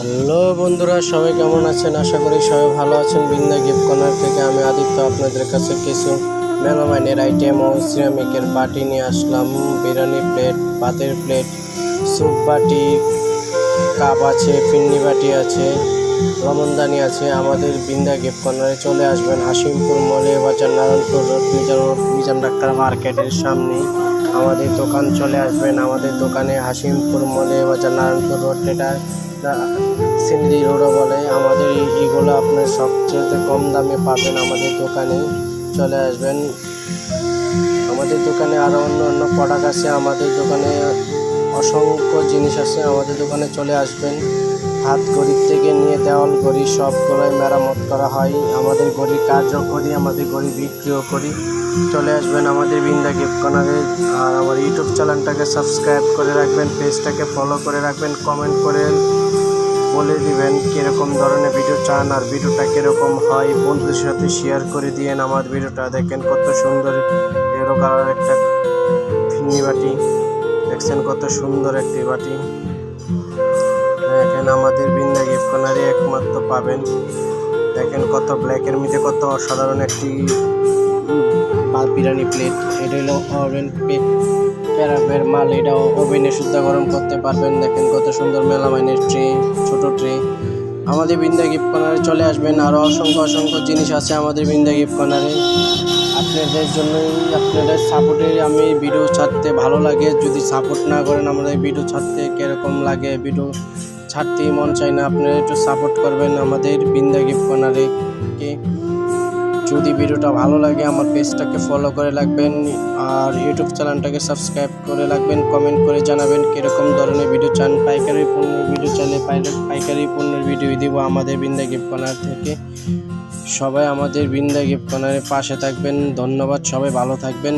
Hello বন্ধুরা, সবাই কেমন আছেন? আশা করি সবাই ভালো আছেন। বিন্দা গিফট কর্নার থেকে আমি আদিত্য আপনাদের কাছে কিছু মেলামাইনের আইটেম ও সিরামিকের বাটি নিয়ে আসলাম। বিরিয়ানি প্লেট পাতের প্লেট স্যুপ বাটি কাপ আছে, পিন্নি বাটি আছে লবণদানি আছে। আমাদের বিন্দা গিফট কর্নারে চলে আসবেন হাসিমপুর মলে, বাজার নারায়ণপুর রোড, মিজান মিজান ডাক্তার মার্কেটের সামনে। আমাদের দোকান চলে আসবেন। আমাদের দোকানে হাসিমপুর মলে, বাজার নারায়ণপুর রোড, এটা সিন্দি রোডও বলে। আমাদের এই- এইগুলো আপনার সবচেয়ে কম দামে পাবেন আমাদের দোকানে চলে আসবেন। আমাদের দোকানে আরও অন্য অন্য প্রোডাক্ট আছে, আমাদের দোকানে অসংখ্য জিনিস আছে, আমাদের দোকানে চলে আসবেন। হাত গড়ির থেকে নিয়ে দেওয়াল গড়ি সবগুলোই মেরামত করা হয়। আমাদের গড়ির কাজও করি, আমাদের গড়ি বিক্রিও করি। চলে আসবেন আমাদের বিন্দা গিফট কর্নারে আর আমার ইউটিউব চ্যানেলটাকে সাবস্ক্রাইব করে রাখবেন, পেজটাকে ফলো করে রাখবেন কমেন্ট করে বলে দিবেন কীরকম ধরনের ভিডিও চান আর ভিডিওটা কীরকম হয়। বন্ধুদের সাথে শেয়ার করে দিয়েন আমার ভিডিওটা দেখেন কত সুন্দর এরো কালার একটা ফিন্নি বাটি। দেখছেন কত সুন্দর একটি বাটি। দেখেন আমাদের বিন্দা গিফট কর্নারে একমাত্র পাবেন। দেখেন কত ব্ল্যাকের মধ্যে কত অসাধারণ একটি বা বিরিয়ানি প্লেট এটা হলো ওভেন প্লেট প্যারাবের মাল এটা ওভেনে শুদ্ধ গরম করতে পারবেন। দেখেন কত সুন্দর মেলামাইনের ট্রে ছোট ট্রে আমাদের বিন্দা গিফট কর্নারে চলে আসবেন। আরও অসংখ্য অসংখ্য জিনিস আছে আমাদের বিন্দা গিফট কর্নারে আপনাদের জন্যই, আপনাদের সাপোর্টে আমি ভিডিও ছাড়তে ভালো লাগে। যদি সাপোর্ট না করেন, আমাদের ভিডিও ছাড়তে কীরকম লাগে? ভিডিও ছাড়তেই মন চায় না। আপনারা একটু সাপোর্ট করবেন আমাদের বিন্দা গিফট কর্নারে কে? যদি ভিডিওটা ভালো লাগে, আমার পেজটাকে ফলো করে রাখবেন আর ইউটিউব চ্যানেলটাকে সাবস্ক্রাইব করে রাখবেন। কমেন্ট করে জানাবেন কীরকম ধরনের ভিডিও চান। পাইকারি পণ্যের ভিডিও চাইলে পাই- পাইকারি পণ্যের ভিডিও দিব আমাদের বৃন্দা গিফট কর্নার থেকে। সবাই আমাদের বৃন্দা গিফট কর্নারের পাশে থাকবেন। ধন্যবাদ, সবাই ভালো থাকবেন।